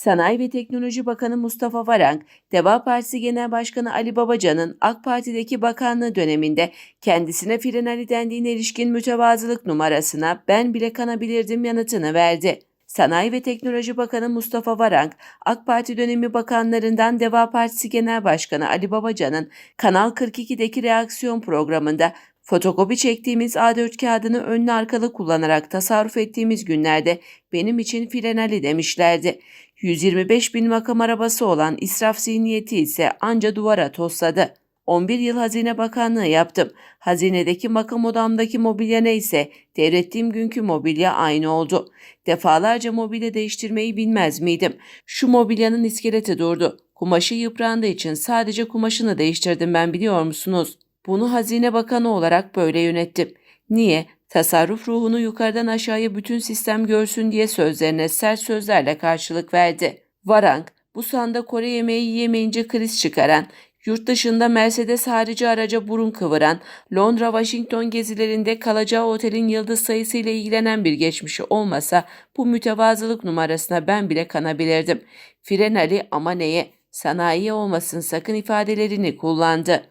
Sanayi ve Teknoloji Bakanı Mustafa Varank, Deva Partisi Genel Başkanı Ali Babacan'ın AK Parti'deki bakanlığı döneminde kendisine Frenali dendiğine ilişkin mütevazılık numarasına ben bile kanabilirdim yanıtını verdi. Sanayi ve Teknoloji Bakanı Mustafa Varank, AK Parti dönemi bakanlarından Deva Partisi Genel Başkanı Ali Babacan'ın Kanal 42'deki reaksiyon programında fotokopi çektiğimiz A4 kağıdını önlü arkalı kullanarak tasarruf ettiğimiz günlerde benim için Frenali demişlerdi. 125 bin makam arabası olan israf zihniyeti ise anca duvara tosladı. 11 yıl Hazine Bakanlığı yaptım. Hazinedeki makam odamdaki mobilya neyse devrettiğim günkü mobilya aynı oldu. Defalarca mobilya değiştirmeyi bilmez miydim? Şu mobilyanın iskeleti durdu. Kumaşı yıprandığı için sadece kumaşını değiştirdim ben biliyor musunuz? Bunu Hazine Bakanı olarak böyle yönettim. Niye? Tasarruf ruhunu yukarıdan aşağıya bütün sistem görsün diye sözlerine sert sözlerle karşılık verdi. Varank, bu sanda Kore yemeği yiyemeyince kriz çıkaran, yurt dışında Mercedes harici araca burun kıvıran, Londra-Washington gezilerinde kalacağı otelin yıldız sayısıyla ilgilenen bir geçmişi olmasa bu mütevazılık numarasına ben bile kanabilirdim. Frenali ama neye? Sanayi olmasın sakın ifadelerini kullandı.